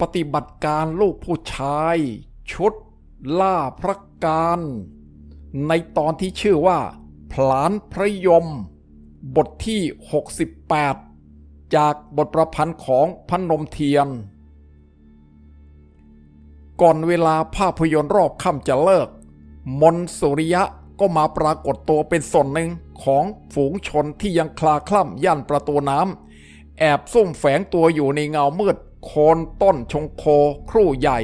ปฏิบัติการลูกผู้ชาย ชุด ล่าพระการ ในตอนที่ชื่อว่า ผลานพระยม บทที่ 68 จากบทประพันธ์ของพนมเทียน ก่อนเวลาภาพยนตร์รอบค่ำจะเลิก มนสุริยะก็มาปรากฏตัวเป็นส่วนหนึ่งของฝูงชนที่ยังคลาคล่ำย่านประตูน้ำแอบซุ่มแฝงตัวอยู่ในเงามืด โคนต้นชงโค ครู่ใหญ่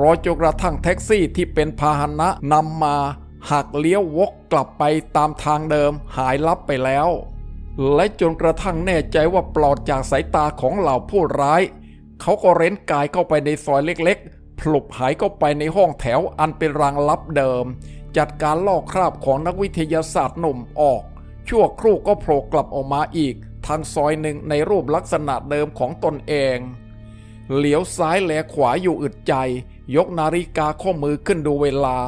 รอจนกระทั่งแท็กซี่ที่เป็นพาหนะนำมาหักเลี้ยววกกลับไปตามทางเดิมหายลับไปแล้ว และจนกระทั่งแน่ใจว่าปลอดจากสายตาของเหล่าผู้ร้าย เขาก็เร้นกายเข้าไปในซอยเล็กๆ พลุบหายเข้าไปในห้องแถวอันเป็นรางลับเดิม จัดการลอกคราบของนักวิทยาศาสตร์หนุ่มออก ชั่วครู่ก็โผล่กลับออกมาอีก ทางซอยหนึ่งในรูปลักษณะเดิมของตนเอง เหลียวซ้ายแลขวาอยู่อึดใจ ยกนาฬิกาข้อมือขึ้นดูเวลา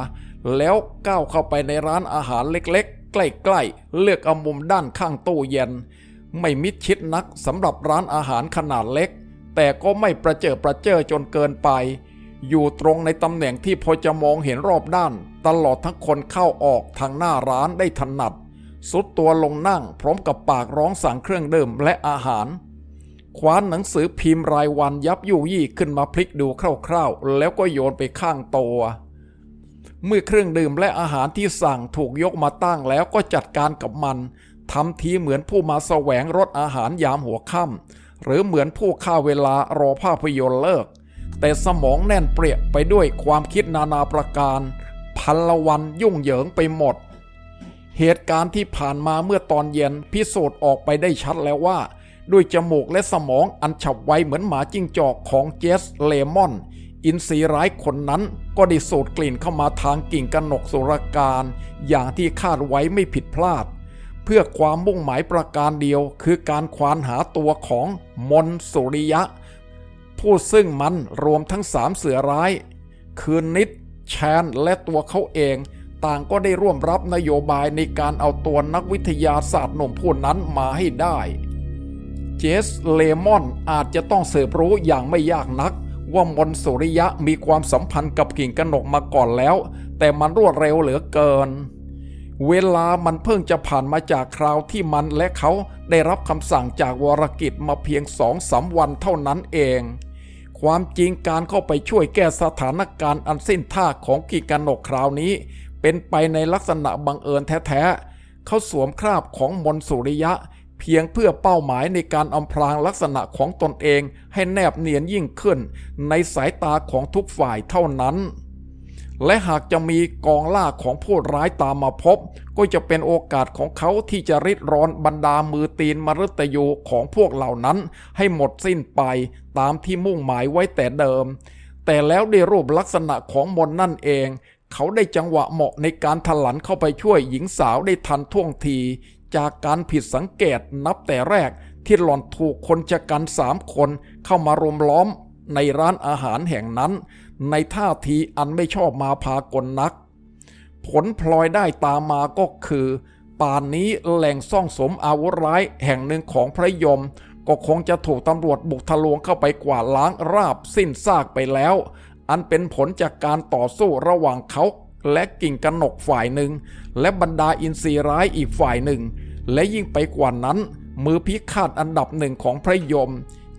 แล้วก้าวเข้าไปในร้านอาหารเล็กๆ ใกล้ๆ เลือกเอามุมด้านข้างตู้เย็น ไม่มิดชิดนักสำหรับร้านอาหารขนาดเล็ก แต่ก็ไม่ประเจิดประเจิอจนเกินไป อยู่ตรงในตำแหน่งที่พอจะมองเห็นรอบด้าน ตลอดทั้งคนเข้าออกทางหน้าร้านได้ถนัดสุดตัวลงนั่งพร้อมกับปากร้องสั่งเครื่องดื่มและอาหาร คว้านหนังสือพิมพ์รายวันยับยุยี่ขึ้นมาพลิกดูคร่าวๆ แล้วก็โยนไปข้างตัว เมื่อเครื่องดื่มและอาหารที่สั่งถูกยกมาตั้งแล้วก็จัดการกับมันทำทีเหมือนผู้มาแสวงรสอาหารยามหัวค่ำหรือเหมือนผู้ฆ่าเวลารอภาพยนตร์เลิก แต่สมองแน่นเปรี้ยไปด้วยความคิดนานาประการ พันละวันยุ่งเหยิงไปหมด เหตุการณ์ที่ผ่านมาเมื่อตอนเย็นพิสูจน์ออกไปได้ชัดแล้วว่า ด้วยจมูกและสมองอันฉับไวเหมือนหมาจิ้งจอกของเจสเลมอน อินทรีร้ายคนนั้นก็ได้สูดกลิ่นเข้ามาทางกิ่งกนกสุรการ อย่างที่คาดไว้ไม่ผิดพลาด เพื่อความมุ่งหมายประการเดียวคือการควานหาตัวของมนสุริยะ ผู้ซึ่งมันรวมทั้งสามเสือร้าย คือนิดแชนและตัวเขาเองต่างก็ได้ร่วมรับนโยบายในการเอาตัวนักวิทยาศาสตร์หนุ่มผู้นั้นมาให้ได้ เจสเลมอนอาจจะต้องเสืบรู้อย่างไม่ยากนัก ว่ามนสุริยะมีความสัมพันธ์กับกิ่งกนกมาก่อนแล้ว แต่มันรวดเร็วเหลือเกิน เวลามันเพิ่งจะผ่านมาจากคราวที่มันและเขาได้รับคำสั่งจากวรกิจมาเพียงสองสามวันเท่านั้นเอง ความจริงการเข้าไปช่วยแก้สถานการณ์อันสิ้นท่าของกิ่งกนกคราวนี้ เป็นไปในลักษณะบังเอิญแท้ๆเขาสวมคราบของมนสุริยะ เพียงเพื่อเป้าหมายในการอำพรางลักษณะของตนเองให้แนบเนียนยิ่งขึ้น ในสายตาของทุกฝ่ายเท่านั้น และหากจะมีกองล่าของผู้ร้ายตามมาพบ ก็จะเป็นโอกาสของเขาที่จะริดรอนบรรดามือตีนมฤตยูของพวกเหล่านั้น ให้หมดสิ้นไปตามที่มุ่งหมายไว้แต่เดิม แต่แล้วด้วยรูปลักษณะของมนนั่นเองเขาได้จังหวะเหมาะในการถลันเข้าไปช่วยหญิงสาวได้ทันท่วงที จากการผิดสังเกตนับแต่แรกที่หล่อนถูกคนชะกันสามคนเข้ามารุมล้อมในร้านอาหารแห่งนั้น ในท่าทีอันไม่ชอบมาพากลนัก ผลพลอยได้ตามมาก็คือ ป่านนี้แหล่งซ่องสมอาวุธร้ายแห่งหนึ่งของพระยม ก็คงจะถูกตำรวจบุกทะลวงเข้าไปกวาดล้างราบสิ้นซากไปแล้ว อันเป็นผลจากการต่อสู้ระหว่างเขาและกิ่งกนกฝ่ายหนึ่ง และบรรดาอินทรีร้ายอีกฝ่ายหนึ่ง และยิ่งไปกว่านั้น มือพิฆาตอันดับหนึ่งของพระยม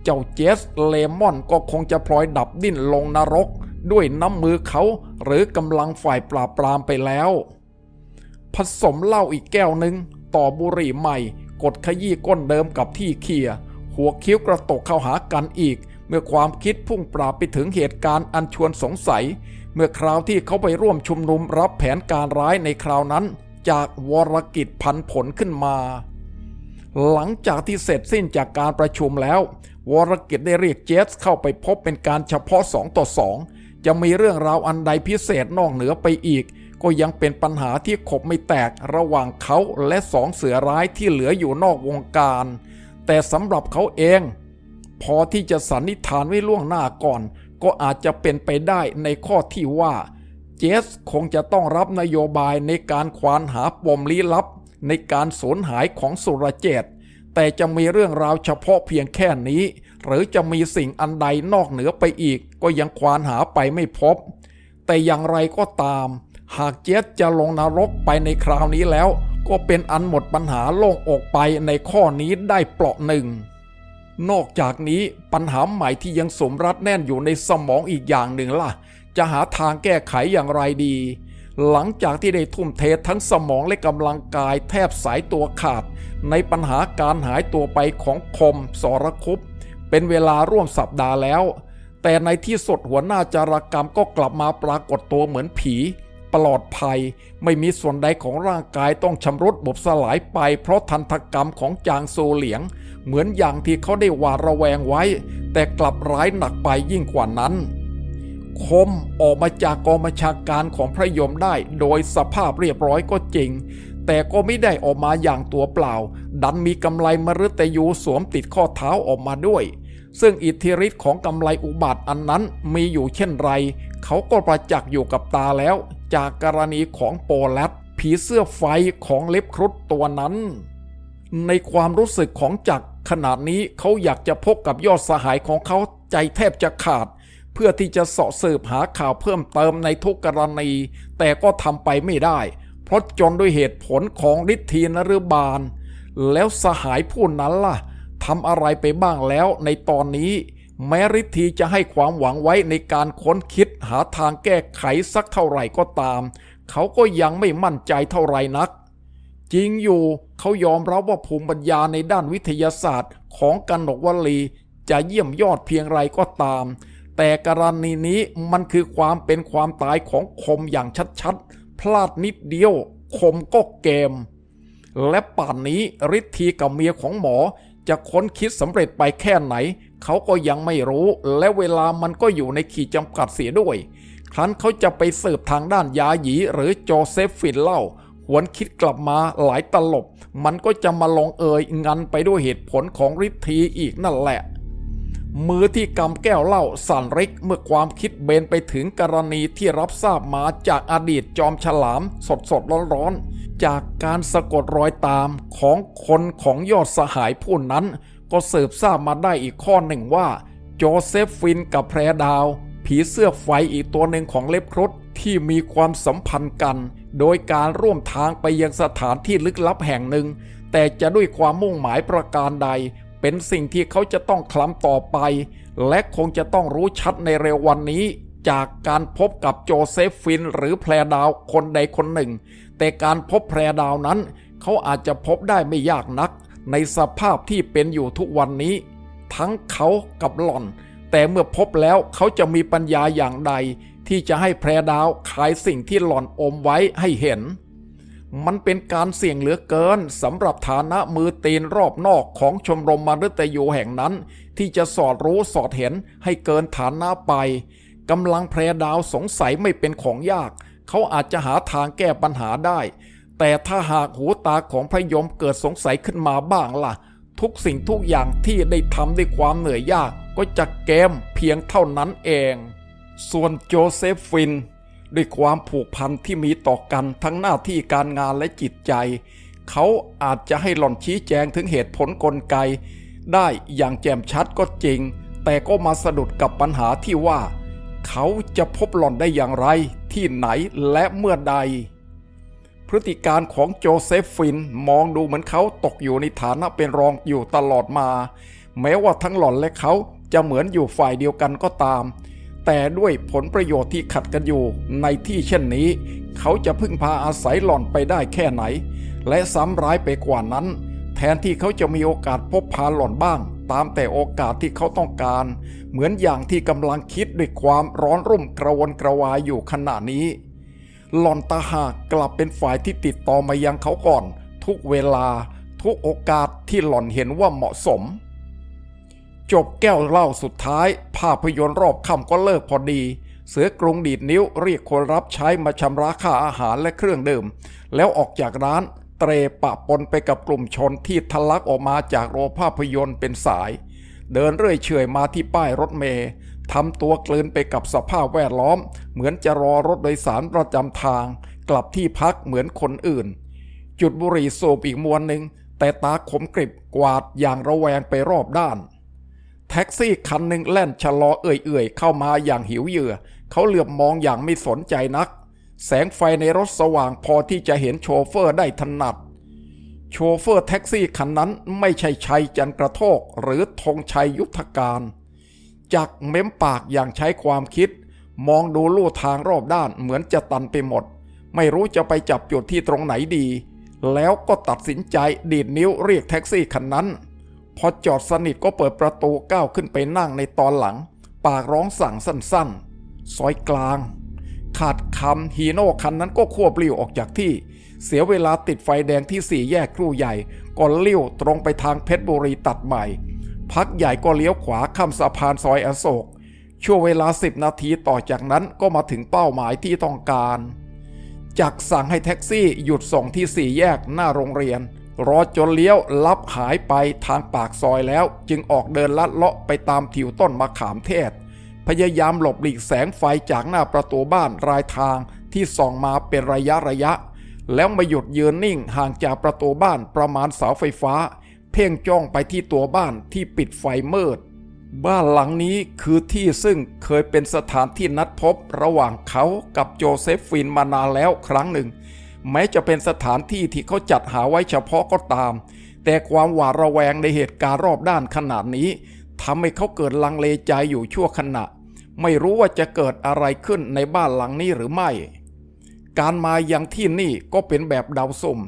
เจ้าเจสเลมอนก็คงจะพลอยดับดิ้นลงนรก ด้วยน้ำมือเขาหรือกำลังฝ่ายปราบปรามไปแล้ว ผสมเหล้าอีกแก้วหนึ่งต่อบุหรี่ใหม่ กดขยี้ก้นเดิมกับที่เคียหัวคิ้วกระตกเข้าหากันอีก เมื่อความคิดพุ่งปราบไปถึงเหตุการณ์อันชวนสงสัย มื่อคราวที่เขาไปร่วมชุมนุมรับแผนการร้ายในคราวนั้น จากวรกิจพันผลขึ้นมา หลังจากที่เสร็จสิ้นจากการประชุมแล้ว วรกิจได้เรียกเจสเข้าไปพบเป็นการเฉพาะสองต่อสองจะมีเรื่องราวอันใดพิเศษนอกเหนือไปอีก ก็ยังเป็นปัญหาที่ขบไม่แตกระหว่างเขาและสองเสือร้ายที่เหลืออยู่นอกวงการ แต่สำหรับเขาเอง พอที่จะสันนิษฐานไว้ล่วงหน้าก่อน ก็อาจจะเป็นไปได้ในข้อที่ว่า เจสคงจะต้องรับนโยบายในการควานหาปมลี้ลับ ในการสูญหายของสุรเจต แต่จะมีเรื่องราวเฉพาะเพียงแค่นี้ หรือจะมีสิ่งอันใดนอกเหนือไปอีก ก็ยังควานหาไปไม่พบ แต่อย่างไรก็ตาม หากเจสจะลงนรกไปในคราวนี้แล้ว ก็เป็นอันหมดปัญหาโล่งอกไปในข้อนี้ได้เปราะหนึ่ง นอกจากนี้ปัญหาใหม่ที่ยังสมรัดแน่นอยู่ในสมองอีกอย่างหนึ่งล่ะ จะหาทางแก้ไขอย่างไรดี หลังจากที่ได้ทุ่มเททั้งสมองและกำลังกายแทบสายตัวขาด ในปัญหาการหายตัวไปของคมสรคุปเป็นเวลาร่วมสัปดาห์แล้ว แต่ในที่สุดหัวหน้าจารกรรมก็กลับมาปรากฏตัวเหมือนผี ปลอดภัย ไม่มีส่วนใดของร่างกายต้องชำรุดบบสลายไป เพราะทันตกรรมของจางโซเหลียง เหมือนอย่างที่เขาได้หวาดระแวงไว้ แต่กลับร้ายหนักไปยิ่งกว่านั้น คมออกมาจากกองบัญชาการของพระยมได้ โดยสภาพเรียบร้อยก็จริง แต่ก็ไม่ได้ออกมาอย่างตัวเปล่า ดันมีกำไลมฤตยูสวมติดข้อเท้าออกมาด้วยซึ่งอิทธิฤทธิ์ของกำไลอุบาทอันนั้นมีอยู่เช่นไร เขาก็ประจักษ์อยู่กับตาแล้ว จากกรณีของโปแลตผีเสื้อไฟของเล็บครุฑตัวนั้น ในความรู้สึกของจักรขนาดนี้เขาอยากจะพบกับยอดสหายของเขาใจแทบจะขาด เพื่อที่จะเสาะสืบหาข่าวเพิ่มเติมในทุกกรณี แต่ก็ทำไปไม่ได้ เพราะจนด้วยเหตุผลของฤทธีนฤบาล แล้วสหายผู้นั้นล่ะทำอะไรไปบ้างแล้วในตอนนี้ แม้ฤทธีจะให้ความหวังไว้ในการค้นคิดหาทางแก้ไขสักเท่าไหร่ก็ตาม เขาก็ยังไม่มั่นใจเท่าไหร่นัก จริงอยู่เขายอมรับว่าภูมิปัญญาในด้านวิทยาศาสตร์ของกันนกวลี จะเยี่ยมยอดเพียงไรก็ตาม แต่กรณีนี้มันคือความเป็นความตายของคมอย่างชัดๆ พลาดนิดเดียว คมก็เกม และป่านนี้ฤทธีกับเมียของหมอจะค้นคิดสำเร็จไปแค่ไหน เขาก็ยังไม่รู้และเวลามันก็อยู่ในขีดจำกัดเสียด้วย ครั้นเขาจะไปสืบทางด้านยาหยีหรือโจเซฟฟินเล่า หวนคิดกลับมาหลายตลบ มันก็จะมาลงเอยงันไปด้วยเหตุผลของฤทธีอีกนั่นแหละ มือที่กำแก้วเหล้าสั่นร็กเมื่อความคิดเบนไปถึงกรณีที่รับทราบมาจากอดีตจอมฉลามสดสดร้อนร้อนๆจากการสะกดรอยตามของคนของยอดสหายผู้นั้น ก็สืบทราบมาได้อีกข้อหนึ่งว่าโจเซฟฟินกับแพรดาว ผีเสื้อไฟอีกตัวหนึ่งของเล็บครุฑที่มีความสัมพันธ์กัน โดยการร่วมทางไปยังสถานที่ลึกลับแห่งหนึ่ง แต่จะด้วยความมุ่งหมายประการใด เป็นสิ่งที่เขาจะต้องคลำต่อไป และคงจะต้องรู้ชัดในเร็ววันนี้ จากการพบกับโจเซฟฟินหรือแพรดาวคนใดคนหนึ่ง แต่การพบแพรดาวนั้น เขาอาจจะพบได้ไม่ยากนัก ในสภาพที่เป็นอยู่ทุกวันนี้ ทั้งเขากับหล่อน แต่เมื่อพบแล้วเขาจะมีปัญญาอย่างใด ที่จะให้แพรดาวขายสิ่งที่หล่อนอมไว้ให้เห็น มันเป็นการเสี่ยงเหลือเกินสำหรับฐานะมือตีนรอบนอกของชมรมมฤตยูแห่งนั้น ที่จะสอดรู้สอดเห็นให้เกินฐานะไปกำลังแพรดาวสงสัยไม่เป็นของยาก เขาอาจจะหาทางแก้ปัญหาได้ แต่ถ้าหากหูตาของพยมเกิดสงสัยขึ้นมาบ้างล่ะ ทุกสิ่งทุกอย่างที่ได้ทำด้วยความเหนื่อยยากก็จะเกมเพียงเท่านั้นเอง ส่วนโจเซฟฟิน ด้วยความผูกพันที่มีต่อกันทั้งหน้าที่การงานและจิตใจ เขาอาจจะให้หล่อนชี้แจงถึงเหตุผลกลไก ได้อย่างแจ่มชัดก็จริง แต่ก็มาสะดุดกับปัญหาที่ว่า เขาจะพบหล่อนได้อย่างไรที่ไหนและเมื่อใด พฤติการของโจเซฟฟินมองดูเหมือนเขาตกอยู่ในฐานะเป็นรองอยู่ตลอดมา แม้ว่าทั้งหล่อนและเขาจะเหมือนอยู่ฝ่ายเดียวกันก็ตาม แต่ด้วยผลประโยชน์ที่ขัดกันอยู่ในที่เช่นนี้ เขาจะพึ่งพาอาศัยหล่อนไปได้แค่ไหน และซ้ำร้ายไปกว่านั้น แทนที่เขาจะมีโอกาสพบพาหล่อนบ้าง ตามแต่โอกาสที่เขาต้องการ เหมือนอย่างที่กำลังคิดด้วยความร้อนรุ่มกระวนกระวายอยู่ขณะนี้ หลอนตาหากกลับเป็นฝ่ายที่ติดต่อมายังเขาก่อน ทุกเวลา ทุกโอกาสที่หล่อนเห็นว่าเหมาะสม จบแก้วเหล้าสุดท้าย ภาพยนตร์รอบค่ำก็เลิกพอดี เสือกรงดีดนิ้วเรียกคนรับใช้มาชำระค่าอาหารและเครื่องดื่ม แล้วออกจากร้านเตรปะปนไปกับกลุ่มชนที่ทะลักออกมาจากโรงภาพยนตร์เป็นสาย เดินเรื่อยเฉยมาที่ป้ายรถเมล์ ทำตัวกลืนไปกับสภาพแวดล้อม เหมือนจะรอรถโดยสารประจำทาง กลับที่พักเหมือนคนอื่น จุดบุหรี่สูบอีกมวนหนึ่งแต่ตาขมกริบกวาดอย่างระแวงไปรอบด้าน แท็กซี่คันหนึ่งแล่นชะลอเอื่อยๆ เข้ามาอย่างหิวเหยื่อ เขาเหลือบมองอย่างไม่สนใจนัก แสงไฟในรถสว่างพอที่จะเห็นโชเฟอร์ได้ถนัด โชเฟอร์แท็กซี่คันนั้นไม่ใช่ชัยจันกระโทกหรือธงชัยยุทธการ จากเม้มปากอย่างใช้ความคิด มองดูลู่ทางรอบด้านเหมือนจะตันไปหมด ไม่รู้จะไปจับจุดที่ตรงไหนดี แล้วก็ตัดสินใจดีดนิ้วเรียกแท็กซี่คันนั้น พอจอดสนิทก็เปิดประตูก้าวขึ้นไปนั่งในตอนหลัง ปากร้องสั่งสั้นๆ ซอยกลาง ขาดคำฮีโน่คันนั้นก็ควบเลี้ยวออกจากที่ เสียเวลาติดไฟแดงที่สี่แยกครู่ใหญ่ก่อนเลี้ยวตรงไปทางเพชรบุรีตัดใหม่ พักใหญ่ก็เลี้ยวขวาข้ามสะพานซอยอโศก ช่วงเวลา 10 นาทีต่อจากนั้นก็มาถึงเป้าหมายที่ต้องการจากสั่งให้แท็กซี่หยุดส่งที่สี่แยกหน้าโรงเรียน รอจนเลี้ยวลับหายไปทางปากซอยแล้ว จึงออกเดินลัดเลาะไปตามทิวต้นมะขามเทศ พยายามหลบหลีกแสงไฟจากหน้าประตูบ้านรายทางที่ส่องมาเป็นระยะระยะ แล้วมาหยุดยืนนิ่งห่างจากประตูบ้านประมาณเสาไฟฟ้า พ่งจ้องไปที่ตัวบ้านที่ปิดไฟมืด บ้านหลังนี้คือที่ซึ่งเคยเป็นสถานที่นัดพบระหว่างเขากับโจเซฟฟินมานานแล้วครั้งหนึ่ง แม้จะเป็นสถานที่ที่เขาจัดหาไว้เฉพาะก็ตาม แต่ความหวาดระแวงในเหตุการณ์รอบด้านขนาดนี้ทำให้เขาเกิดลังเลใจอยู่ชั่วขณะ ไม่รู้ว่าจะเกิดอะไรขึ้นในบ้านหลังนี้หรือไม่ การมายังที่นี่ก็เป็นแบบเดาสุ่ม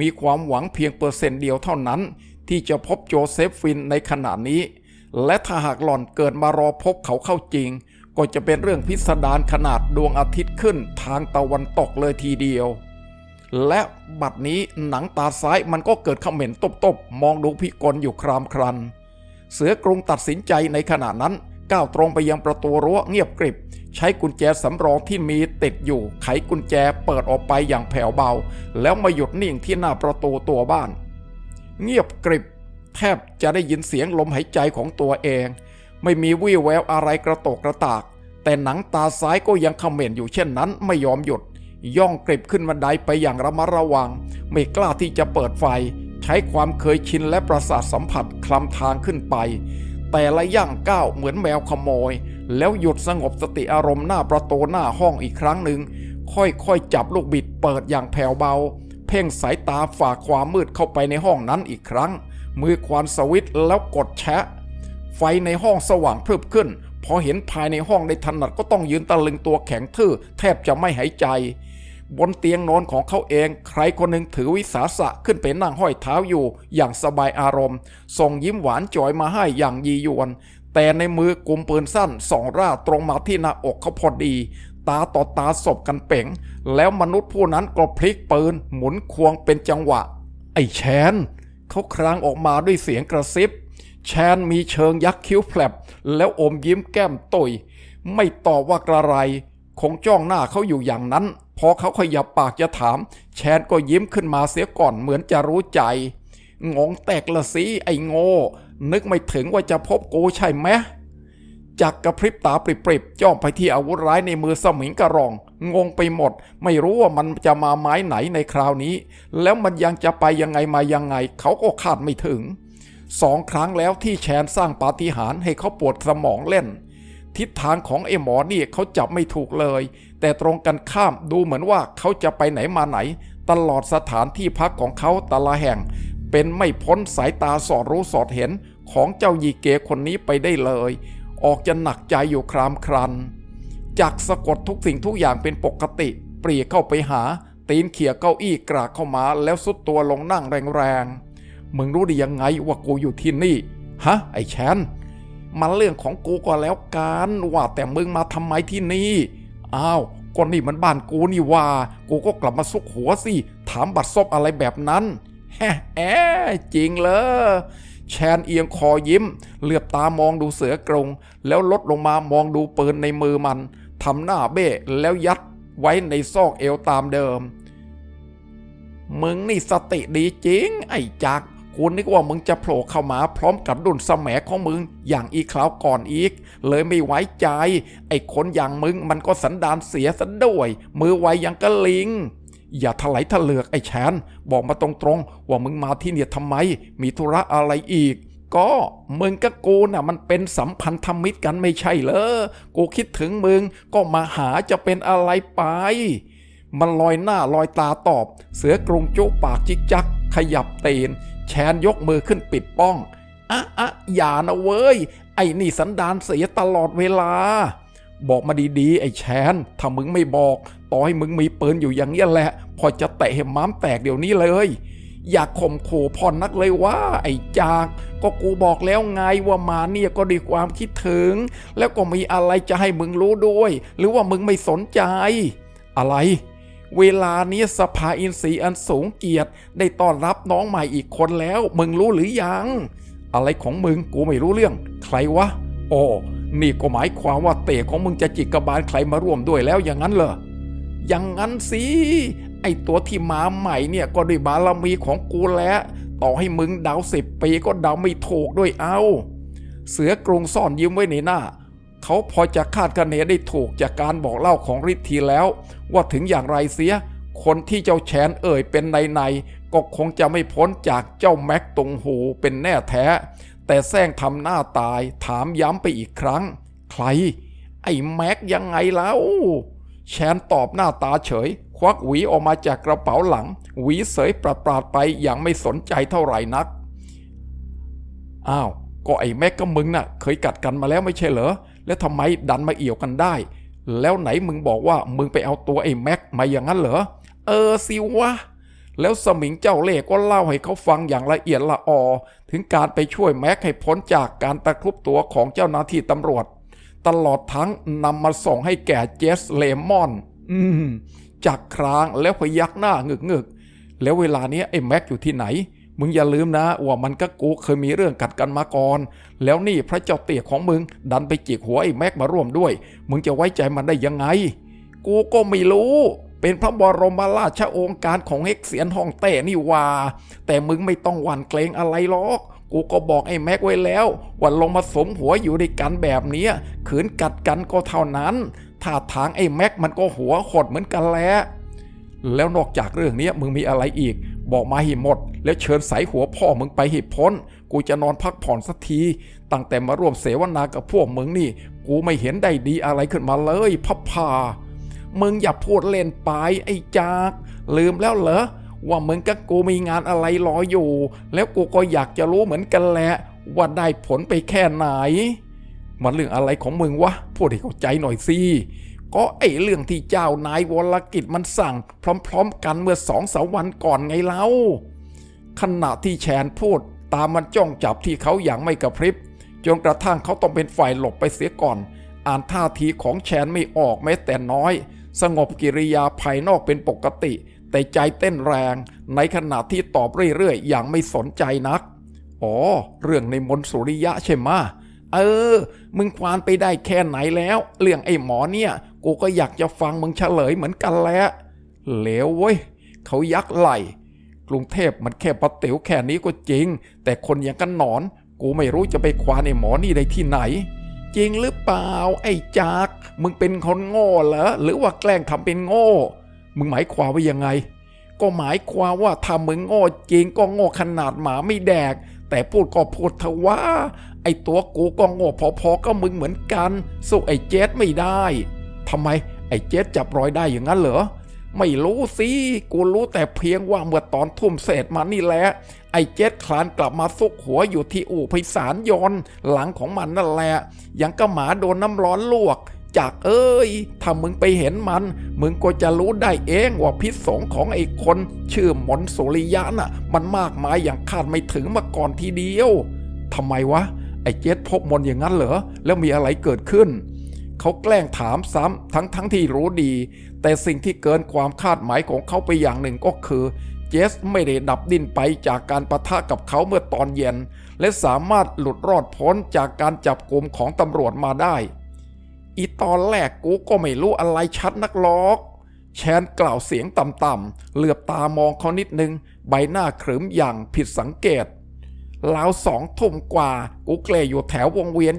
มีความหวังเพียงเปอร์เซ็นต์เดียวเท่านั้น ที่จะพบโจเซฟฟินในขณะนี้ และถ้าหากหล่อนเกิดมารอพบเขาเข้าจริง ก็จะเป็นเรื่องพิสดารขนาดดวงอาทิตย์ขึ้นทางตะวันตกเลยทีเดียว และบัดนี้หนังตาซ้ายมันก็เกิดเขม็นตบๆ มองดูพิกลอยู่ครามครัน เสือกรุงตัดสินใจในขณะนั้นก้าวตรงไปยังประตูรั้วเงียบกริบ ใช้กุญแจสำรองที่มีติดอยู่ ไขกุญแจเปิดออกไปอย่างแผ่วเบา แล้วมาหยุดนิ่งที่หน้าประตูตัวบ้าน เงียบกริบ แทบจะได้ยินเสียงลมหายใจของตัวเอง ไม่มีวี่แววอะไรกระโตกกระตาก แต่หนังตาซ้ายก็ยังเขม่นอยู่เช่นนั้นไม่ยอมหยุด ย่องกริบขึ้นบันไดไปอย่างระมัดระวัง ไม่กล้าที่จะเปิดไฟ ใช้ความเคยชินและประสาทสัมผัสคลำทางขึ้นไป แต่ละย่างก้าวเหมือนแมวขโมย แล้วหยุดสงบสติอารมณ์หน้าประตูหน้าห้องอีกครั้งหนึ่งค่อยๆจับลูกบิดเปิดอย่างแผ่วเบา เพ่งสายตาฝ่าความมืดเข้าไปในห้องนั้นอีกครั้ง มือควานสวิตแล้วกดแชะ ไฟในห้องสว่างเพรึบขึ้น พอเห็นภายในห้องได้ถนัดก็ต้องยืนตะลึงตัวแข็งทื่อ แทบจะไม่หายใจ บนเตียงนอนของเขาเอง ใครคนหนึ่งถือวิสาสะขึ้นไปนั่งห้อยเท้าอยู่ อย่างสบายอารมณ์ ส่งยิ้มหวานจ่อยมาให้อย่างยียวนแต่ในมือกุมปืนสั้นส่องร่าตรงมาที่หน้าอกเขาพอดี ตาต่อตาสบกันเป่ง แล้วมนุษย์ผู้นั้นก็พลิกปืน หมุนควงเป็นจังหวะ ไอ้แชนเขาครางออกมาด้วยเสียงกระซิบ แชนมีเชิงยักคิ้วแผลบ แล้วอมยิ้มแก้มตุยไม่ตอบว่ากระไร คงจ้องหน้าเขาอยู่อย่างนั้น พอเขาขยับปากจะถาม แชนก็ยิ้มขึ้นมาเสียก่อนเหมือนจะรู้ใจ งงแตกละสิไอ้โง่นึกไม่ถึงว่าจะพบกูใช่ไหม จากกระพริบตาปริบๆจ้องไปที่อาวุธร้ายในมือสมิงกระรอง งงไปหมด ไม่รู้ว่ามันจะมาไม้ไหนในคราวนี้ แล้วมันยังจะไปยังไงมายังไง เขาก็คาดไม่ถึงสองครั้งแล้วที่แชนสร้างปาฏิหาริย์ให้เขาปวดสมองเล่น ทิศทางของไอ้หมอนี่เขาจับไม่ถูกเลย แต่ตรงกันข้ามดูเหมือนว่าเขาจะไปไหนมาไหน ตลอดสถานที่พักของเขาแต่ละแห่ง เป็นไม่พ้นสายตาสอดรู้สอดเห็นของเจ้ายีเกคนนี้ไปได้เลย ออกจะหนักใจอยู่ครามครัน จากสะกดทุกสิ่งทุกอย่างเป็นปกติ ปรีเข้าไปหา ตีนเขี่ยเก้าอี้กรากเข้ามาแล้วสุดตัวลงนั่งแรงๆ มึงรู้ได้ยังไงว่ากูอยู่ที่นี่ ฮะ ไอ้แชนมันเรื่องของกูก็แล้วกันว่าแต่มึงมาทำไมที่นี่อ้าวก็นี่มันบ้านกูนี่ว่า กูก็กลับมาซุกหัวสิ ถามบัตรซบอะไรแบบนั้น แฮะแอจริงเลย แชนเอียงคอยิ้ม เหลือบตามองดูเสือกรง แล้วลดลงมามองดูปืนในมือมันทำหน้าเบ้แล้วยัดไว้ในซอกเอวตามเดิม มึงนี่สติดีจริง ไอ้จักรกูนึกว่ามึงจะโผล่เข้ามาพร้อมกับดุนสแมของมึงอย่างอีคราวก่อนอีก เลยไม่ไว้ใจ ไอ้คนอย่างมึงมันก็สันดานเสียซะด้วย มือไวอย่างกะลิง อย่าถลายถลือกไอ้แชนบอกมาตรงๆ ว่ามึงมาที่เนี่ยทำไม มีธุระอะไรอีก ก็มึงกับกูน่ะมันเป็นสัมพันธมิตรกันไม่ใช่เหรอ กูคิดถึงมึงก็มาหาจะเป็นอะไรไป มันลอยหน้าลอยตาตอบ เสือกรุงจุปากจิกจัก ขยับเตน แชนยกมือขึ้นปิดป้อง อะอะอย่านะเว้ย ไอ้นี่สันดานเสียตลอดเวลา บอกมาดีๆ ไอ้แชนถ้ามึงไม่บอก ต่อให้มึงมีปืนอยู่อย่างนี้แหละ พอจะเตะให้ม้ามแตกเดี๋ยวนี้เลย อย่าข่มขู่พ่อนักเลยว่า ไอ้จาก ก็กูบอกแล้วไงว่ามาเนี่ยก็ด้วยความคิดถึง แล้วก็มีอะไรจะให้มึงรู้ด้วย หรือว่ามึงไม่สนใจ อะไร เวลานี้สภาอินทรีย์อันสูงเกียรติได้ต้อนรับน้องใหม่อีกคนแล้ว มึงรู้หรือยัง อะไรของมึงกูไม่รู้เรื่อง ใครวะ โอ้ นี่ก็หมายความว่าเตะของมึงจะจิกกบาลใครมาร่วมด้วยแล้วอย่างนั้นเหรอ อย่างนั้นสิ ไอตัวที่มาใหม่เนี่ยก็ด้วยบารมีของกูแล้ว ต่อให้มึงเดาสิบปีก็เดาไม่ถูกด้วยเอา เสือกรุงซ่อนยิ้มไว้ในหน้า เขาพอจะคาดคะเนได้ถูกจากการบอกเล่าของฤทธีแล้ว ว่าถึงอย่างไรเสีย คนที่เจ้าแชนเอ่ยเป็นในในๆก็คงจะไม่พ้นจากเจ้าแม็กตรงหูเป็นแน่แท้ แต่แซงทำหน้าตายถามย้ำไปอีกครั้ง ใคร ไอ้แม็กยังไงแล้วแชนตอบหน้าตาเฉย ควักหวีออกมาจากกระเป๋าหลัง หวีเสยปราดปราดไปอย่างไม่สนใจเท่าไหร่นัก อ้าว ก็ไอ้แม็กกับมึงน่ะ เคยกัดกันมาแล้วไม่ใช่เหรอ แล้วทำไมดันมาเอี่ยวกันได้ แล้วไหนมึงบอกว่ามึงไปเอาตัวไอ้แม็กมาอย่างนั้นเหรอ เออสิวะ แล้วสมิงเจ้าเล่ห์ก็เล่าให้เขาฟังอย่างละเอียดละออ ถึงการไปช่วยแม็กให้พ้นจากการตะครุบตัวของเจ้าหน้าที่ตำรวจ ตลอดทั้งนำมาส่งให้แก่เจสเลมอน อืมจากครางแล้วพยักหน้างึกงึกๆแล้วเวลาเนี้ยไอ้แม็กอยู่ที่ไหน มึงอย่าลืมนะว่ามันกับกูเคยมีเรื่องกัดกันมาก่อน แล้วนี่พระเจ้าเตี่ยของมึง ดันไปจิกหัวไอ้แม็กมาร่วมด้วย มึงจะไว้ใจมันได้ยังไง กูก็ไม่รู้ เป็นพระบรมราชโองการของเฮกเสียนฮ่องเต้นี่ว่า แต่มึงไม่ต้องหวั่นเกรงอะไรหรอก กูก็บอกไอ้แม็กไว้แล้ว ว่าลงมาสมหัวอยู่ด้วยกันแบบนี้ขืนกัดกันก็เท่านั้นท่าทางไอ้แม็กมันก็หัวหดเหมือนกันแหล้วแล้วนอกจากเรื่องนี้มึงมีอะไรอีก บอกมาให้หมด แล้วเชิญสายหัวพ่อมึงไปให้พ้น กูจะนอนพักผ่อนสักที ตั้งแต่มาร่วมเสวนากับพวกมึงนี่ กูไม่เห็นได้ดีอะไรขึ้นมาเลยพับพา มึงอย่าพูดเล่นไปไอ้จาก ลืมแล้วเหรอ ว่ามึงกับกูมีงานอะไรรออยู่ แล้วกูก็อยากจะรู้เหมือนกันแหละ ว่าได้ผลไปแค่ไหน มันเรื่องอะไรของมึงวะพูดให้เข้าใจหน่อยสิก็ไอ้เรื่องที่เจ้านายวรกิจมันสั่ง พร้อมๆ กันเมื่อสองสามวันก่อนไงเล่าขณะที่แชนพูด ตามมันจ้องจับที่เขาอย่างไม่กระพริบจนกระทั่งเขาต้องเป็นฝ่ายหลบไปเสียก่อน อ่านท่าทีของแชนไม่ออกแม้แต่น้อย สงบกิริยาภายนอกเป็นปกติ แต่ใจเต้นแรงในขณะที่ตอบเรื่อยๆ อย่างไม่สนใจนัก อ๋อ เรื่องในมนต์สุริยะใช่ไหมเออ มึงควานไปได้แค่ไหนแล้ว เรื่องไอ้หมอเนี่ย กูก็อยากจะฟังมึงเฉลยเหมือนกันแหล้วเหลวเว้ย เขายักไหลกรุงเทพมันแค่ปะเตี๋วแค่นี้ก็จริง แต่คนอย่างกันหนอน กูไม่รู้จะไปควานไอ้หมอนี่ได้ที่ไหน จริงหรือเปล่าไอ้จากมึงเป็นคนโง่เหรอหรือว่าแกล้งทำเป็นโง่ มึงหมายความว่ายังไง ก็หมายความว่าถ้ามึงโง่จริงก็โง่ขนาดหมาไม่แดก แต่พูดก็พูดเถอะว่า ไอ้ตัวกูก็โง่พอๆก็มึงเหมือนกันสู้ไอ้เจสไม่ได้ทำไมไอ้เจสจับรอยได้อย่างนั้นเหรอไม่รู้สิ กูรู้แต่เพียงว่าเมื่อตอนทุ่มเศษมานี่แหละ ไอ้เจ็ดคลานกลับมาซุกหัวอยู่ที่อู่ไพศาลยนต์หลังของมันนั่นแหละยังก็หมาโดนน้ำร้อนลวก จากเอ้ย ถ้ามึงไปเห็นมัน มึงก็จะรู้ได้เองว่าพิษสงของไอ้คน ชื่อหมนสุริยะน่ะ มันมากมายอย่างคาดไม่ถึงมาก่อนทีเดียวทำไมวะ ไอ้เจ็ดพบมนอย่างนั้นเหรอ แล้วมีอะไรเกิดขึ้นเขาแกล้งถามซ้ำทั้งทั้งที่รู้ดี แต่สิ่งที่เกินความคาดหมายของเขาไปอย่างหนึ่งก็คือ เจสไม่ได้ดับดิ้นไปจากการประทะกับเขาเมื่อตอนเย็น และสามารถหลุดรอดพ้นจากการจับกลุ่มของตำรวจมาได้ อีตอนแรกกูก็ไม่รู้อะไรชัดนักหรอก แชนกล่าวเสียงต่ำๆเหลือบตามองเขานิดนึง ใบหน้าขรึมอย่างผิดสังเกตราวสองทุ่มกว่ากูกูเกลอยู่แถววงเวียน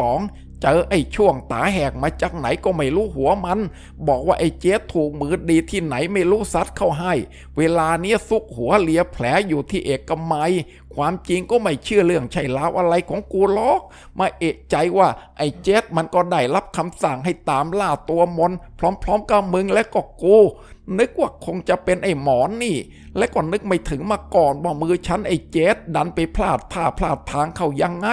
22 เจอไอ้ช่วงตาแหกมาจากไหนก็ไม่รู้หัวมัน บอกว่าไอ้เจ๊ถูกมือดีที่ไหนไม่รู้ซัดเข้าให้ เวลาเนี้ยซุกหัวเลียแผลอยู่ที่เอกมัย ความจริงก็ไม่เชื่อเรื่องใช่ลาวอะไรของกูหรอก มาเอะใจว่าไอ้เจ๊มันก็ได้รับคำสั่งให้ตามล่าตัวมน พร้อมๆกับมึงและก็กู นึกว่าคงจะเป็นไอ้หมอนนี่ และก็นึกไม่ถึงมาก่อนว่ามือฉันไอ้เจสดันไปพลาดท่าพลาดทางเข้ายังไง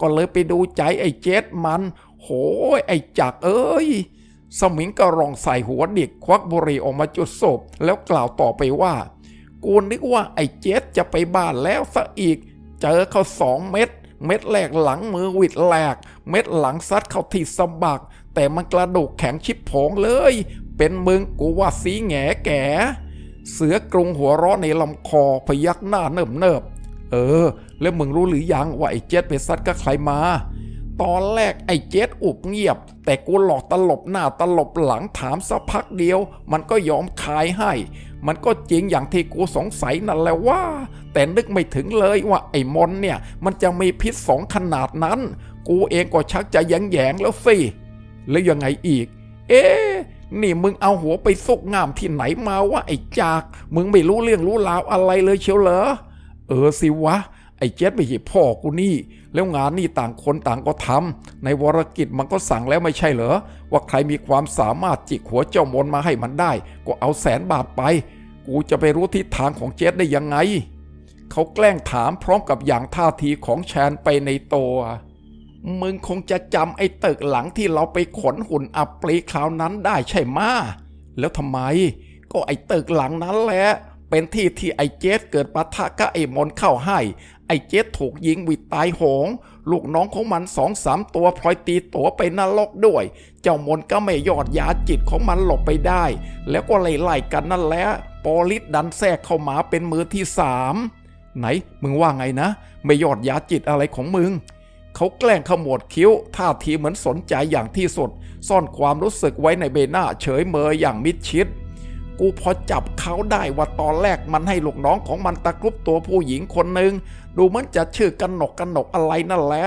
ก็เลยไปดูใจไอ้เจสมัน โหยไอ้จักเอ้ย สมิงก็รองใส่หัวเด็กควักบุหรี่ออกมาจุดศพแล้วกล่าวต่อไปว่า กูนึกว่าไอ้เจสจะไปบ้านแล้วซะอีก เจอเขาสองเม็ดเม็ดแรกหลังมือวิดแหลก เม็ดหลังซัดเข้าที่สะบัก แต่มันกระดูกแข็งชิบโผงเลยเป็นมึงกูว่าสีแง่แก่ เสือกรุงหัวเราะในลำคอพยักหน้าเนิบเนิบเออ แล้วมึงรู้หรือยังว่าไอ้เจ็ดไปซัดกับใครมา ตอนแรกไอ้เจ็ดอุบเงียบ แต่กูหลอกตลบหน้าตลบหลังถามสักพักเดียว มันก็ยอมขายให้ มันก็จริงอย่างที่กูสงสัยนั่นแหละว่า แต่นึกไม่ถึงเลยว่าไอ้มนเนี่ย มันจะมีพิษสองขนาดนั้น กูเองก็ชักจะแยงแยงแล้วสิ แล้วยังไงอีก เอ๊ะ นี่มึงเอาหัวไปซุกงามที่ไหนมาวะไอ้จาก มึงไม่รู้เรื่องรู้ราวอะไรเลยเชียวเหรอ เออสิวะ ไอ้เจ็ดไม่ใช่พ่อกูนี่ แล้วงานนี่ต่างคนต่างก็ทำในวรกิจมันก็สั่งแล้วไม่ใช่เหรอ ว่าใครมีความสามารถจิกหัวเจ้ามนมาให้มันได้ ก็เอาแสนบาทไป กูจะไปรู้ทิศทางของเจ็ดได้ยังไง เขาแกล้งถามพร้อมกับอย่างท่าทีของแชนไปในตัว มึงคงจะจำไอ้ตึกหลังที่เราไปขนหุ่นอับปรีคราวนั้นได้ใช่ไหมแล้วทำไม ก็ไอ้ตึกหลังนั้นแหละ เป็นที่ที่ไอ้เจสเกิดปะทะกับไอ้มนเข้าให้ ไอ้เจสถูกยิงวิดตายโหง ลูกน้องของมันสองสามตัวพลอยตีตัวไปนรกด้วย เจ้ามนก็ไม่ยอดยาจิตของมันหลบไปได้ แล้วก็ไล่ๆกันนั่นแหละ ปอลิสดันแทรกเข้ามาเป็นมือที่สามไหน มึงว่าไงนะ ไม่ยอดยาจิตอะไรของมึง เขาแกล้งขมวดคิ้ว ท่าทีเหมือนสนใจอย่างที่สุด ซ่อนความรู้สึกไว้ในใบหน้าเฉยเมยอย่างมิดชิด กูพอจับเขาได้ว่าตอนแรกมันให้ลูกน้องของมันตะครุบตัวผู้หญิงคนหนึ่งดูเหมือนจะชื่อกันหนกกันหนกอะไรนั่นแหละ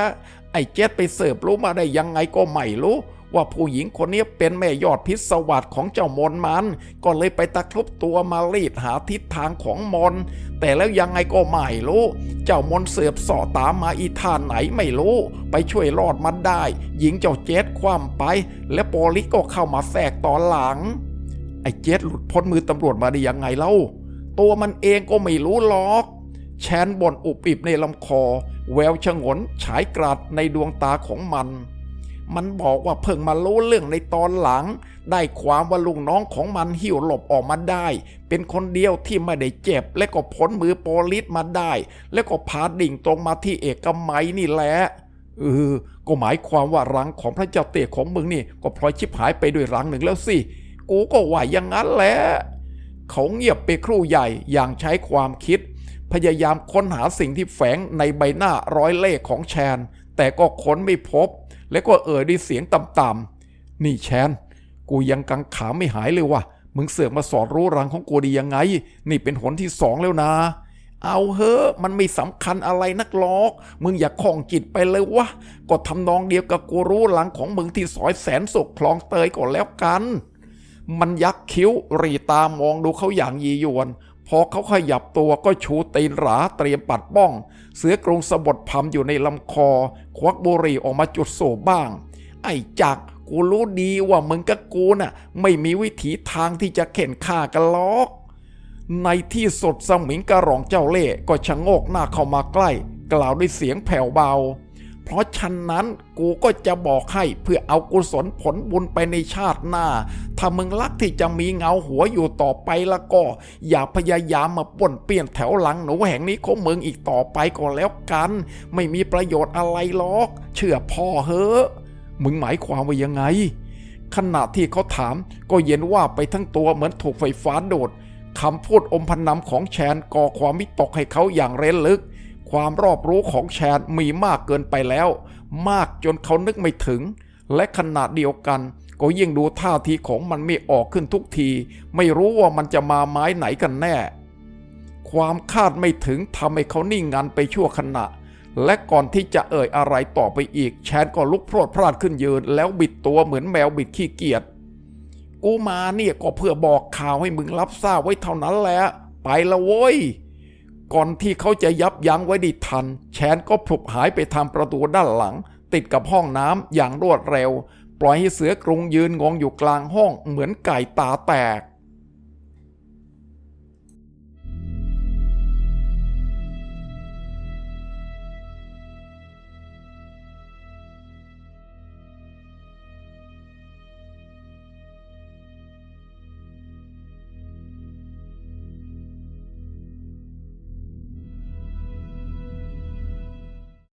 ไอ้เจ็ดไปเสิร์ฟรู้มาได้ยังไงก็ไม่รู้ ว่าผู้หญิงคนนี้เป็นแม่ยอดพิศวาสของเจ้ามนมัน ก็เลยไปตะครุบตัวมาลีดหาทิศทางของมน แต่แล้วยังไงก็ไม่รู้ เจ้ามนเสือบเสอตามมาอีท่านไหนไม่รู้ ไปช่วยรอดมันได้ หญิงเจ้าเจ็ดคว่ำไป และโปลิก็เข้ามาแทรกตอนหลัง ไอ้เจ็ดหลุดพ้นมือตำรวจมาได้ยังไงเล่า ตัวมันเองก็ไม่รู้หรอกแชนบ่นอุบอิบในลำคอ แววชงนฉายกราดในดวงตาของมัน มันบอกว่าเพิ่งมารู้เรื่องในตอนหลัง ได้ความว่าลุงน้องของมันหิวหลบออกมาได้ เป็นคนเดียวที่ไม่ได้เจ็บ และก็พ้นมือโปลิสมาได้ แล้วก็พาดิ่งตรงมาที่เอกมัยนี่แหละเออก็หมายความว่ารังของพระเจ้าเตะของมึงนี่ ก็พลอยชิบหายไปด้วยรังหนึ่งแล้วสิกูก็ว่าอย่างนั้นแหละเขาเงียบไปครู่ใหญ่อย่างใช้ความคิด พยายามค้นหาสิ่งที่แฝงในใบหน้าร้อยเล่ห์ของแชน แต่ก็ค้นไม่พบ แล้วก็เอ่ยด้วยเสียงต่ำๆนี่แชน กูยังกังขาไม่หายเลยว่ะ มึงเสือกมาสอดรู้รังของกูดียังไง นี่เป็นหนที่สองแล้วนะ เอาเฮ้อะมันไม่สำคัญอะไรนักหรอก มึงอย่าคล้องจิตไปเลยวะ ก็ทำนองเดียวกับกูรู้หลังของมึงที่ซอยแสนสุขคลองเตยก่อนแล้วกันมันยักคิ้วรีตามองดูเขาอย่างยียวน พอเขาขยับตัวก็ชูตีนหราเตรียมปัดป้อง เสือกรงสะบดพำอยู่ในลำคอ ควักบุหรี่ออกมาจุดโสบบ้าง ไอ้จักกูรู้ดีว่ามึงกับกูน่ะ ไม่มีวิถีทางที่จะเข็นฆ่ากันหรอก ในที่สุดสมิงกระรองเจ้าเล่ก็ชะโงกหน้าเข้ามาใกล้ กล่าวด้วยเสียงแผ่วเบา เพราะฉะนั้นกูก็จะบอกให้เพื่อเอากุศลผลบุญไปในชาติหน้า ถ้ามึงรักที่จะมีเงาหัวอยู่ต่อไปล้วก็ อย่าพยายามมาป่นเปลี่ยนแถวหลังหนูแห่งนี้ของมึงอีกต่อไปก็แล้วกัน ไม่มีประโยชน์อะไรหรอก เชื่อพ่อเฮ้อะมึงหมายความว่ายังไง ขณะที่เขาถามก็เย็นว่าไปทั้งตัวเหมือนถูกไฟฟ้าโดดคำพูดอมพันนำของแชนก่อความวิตกให้เขาอย่างเร้นลึก ความรอบรู้ของแชนมีมากเกินไปแล้ว มากจนเขานึกไม่ถึง และขณะเดียวกัน ก็ยิ่งดูท่าทีของมันไม่ออกขึ้นทุกที ไม่รู้ว่ามันจะมาไม้ไหนกันแน่ ความคาดไม่ถึงทำให้เขานิ่งงันไปชั่วขณะ และก่อนที่จะเอ่ยอะไรต่อไปอีก แชนก็ลุกพรวดพลาดขึ้นยืน แล้วบิดตัวเหมือนแมวบิดขี้เกียจกูมาเนี่ยก็เพื่อบอกข่าวให้มึงรับทราบไว้เท่านั้นแหละไปละโว้ย ก่อนที่เขาจะยับยั้งไว้ได้ทัน แชนก็พลุบหายไปทางประตูด้านหลัง ติดกับห้องน้ำอย่างรวดเร็ว ปล่อยให้เสือกรุงยืนงงอยู่กลางห้องเหมือนไก่ตาแตก